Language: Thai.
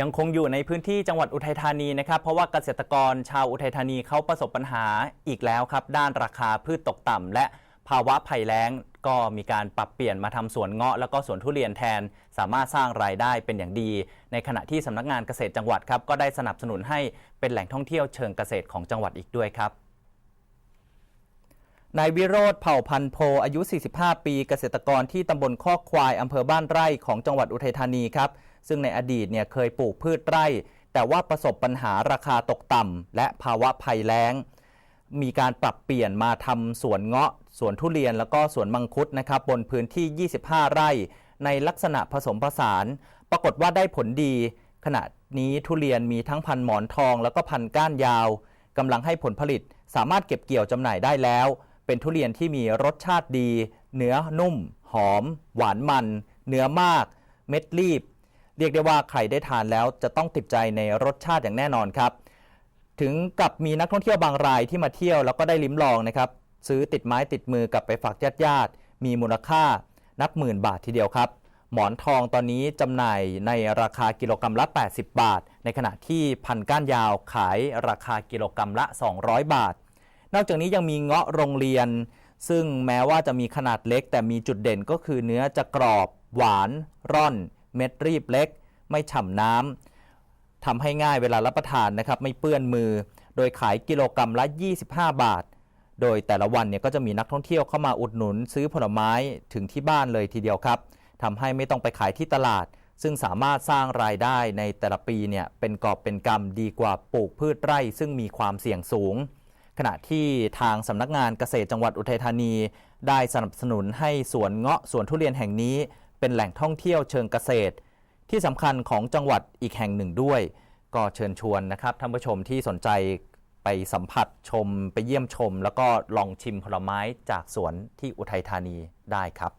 ยังคงอยู่ในพื้นที่จังหวัดอุทัยธานีนะครับ เพราะว่าเกษตรกรชาวอุทัยธานีเขาประสบปัญหาอีกแล้วครับ ด้านราคาพืชตกต่ำและภาวะภัยแล้งก็มีการปรับเปลี่ยนมาทำสวนเงาะแล้วก็สวนทุเรียนแทน สามารถสร้างรายได้เป็นอย่างดี ในขณะที่สำนักงานเกษตรจังหวัดครับก็ได้สนับสนุนให้เป็นแหล่งท่องเที่ยวเชิงเกษตรของจังหวัดอีกด้วยครับ นายวิโรธเผ่าพันโพอายุ 45 ปี เกษตรกรที่ตำบลข้อควายอำเภอบ้านไร่ของจังหวัดอุทัยธานีครับ ซึ่งในอดีตเนี่ยเคยปลูกพืชไร่ แต่ว่าประสบปัญหาราคาตกต่ำและภาวะภัยแล้ง มีการปรับเปลี่ยนมาทำสวนเงาะ สวนทุเรียนแล้วก็สวนมังคุดนะครับบนพื้นที่ 25 ไร่ ในลักษณะผสมผสาน ปรากฏว่าได้ผลดี ขณะนี้ทุเรียนมีทั้งพันหมอนทอง แล้วก็พันก้านยาวกำลังให้ผลผลิต สามารถเก็บเกี่ยวจำหน่ายได้แล้ว เป็นทุเรียนที่มีรสชาติดี เนื้อนุ่ม หอม หวานมัน เนื้อมาก เม็ดรีบ เรียกได้ว่าใครได้ทานแล้วจะต้องติดใจในรสชาติอย่างแน่นอนครับ ถึงกับมีนักท่องเที่ยวบางรายที่มาเที่ยวแล้วก็ได้ลิ้มลองนะครับ ซื้อติดไม้ติดมือกลับไปฝากญาติญาติมีมูลค่านับหมื่นบาททีเดียวครับหมอนทองตอนนี้จำหน่ายในราคากิโลกรรัมละ 80 บาท ในขณะที่พันก้านยาวขายราคากิโลกรรัมละ 200 บาท นอกจากนี้ยังมีเงาะโรงเรียน ซึ่งแม้ว่าจะมีขนาดเล็ก แต่มีจุดเด่นก็คือเนื้อจะกรอบ หวาน ร่อน เม็ดรีบเล็ก ไม่ฉ่ำน้ำทำให้ง่ายเวลารับประทานนะครับ ไม่เปื้อนมือ โดยขายกิโลกรรัมละ 25 บาท โดยแต่ละวันเนี่ยก็จะมีนักท่องเที่ยวเข้ามาอุดหนุน ซื้อผลไม้ถึงที่บ้านเลยทีเดียวครับทำให้ไม่ต้องไปขายที่ตลาด ซึ่งสามารถสร้างรายได้ในแต่ละปีเนี่ยเป็นกอบเป็นกำดีกว่าปลูกพืชไร่ ซึ่งมีความเสี่ยงสูง ขณะที่ทางสำนักงานเกษตรจังหวัดอุทัยธานี ได้สนับสนุนให้สวนเงาะสวนทุเรียนแห่งนี้ เป็นแหล่งท่องเที่ยวเชิงเกษตร ที่สำคัญของจังหวัดอีกแห่งหนึ่งด้วย ก็เชิญชวนนะครับท่านผู้ชมที่สนใจไปสัมผัสชมไปเยี่ยมชม แล้วก็ลองชิมผลไม้จากสวนที่อุทัยธานีได้ครับ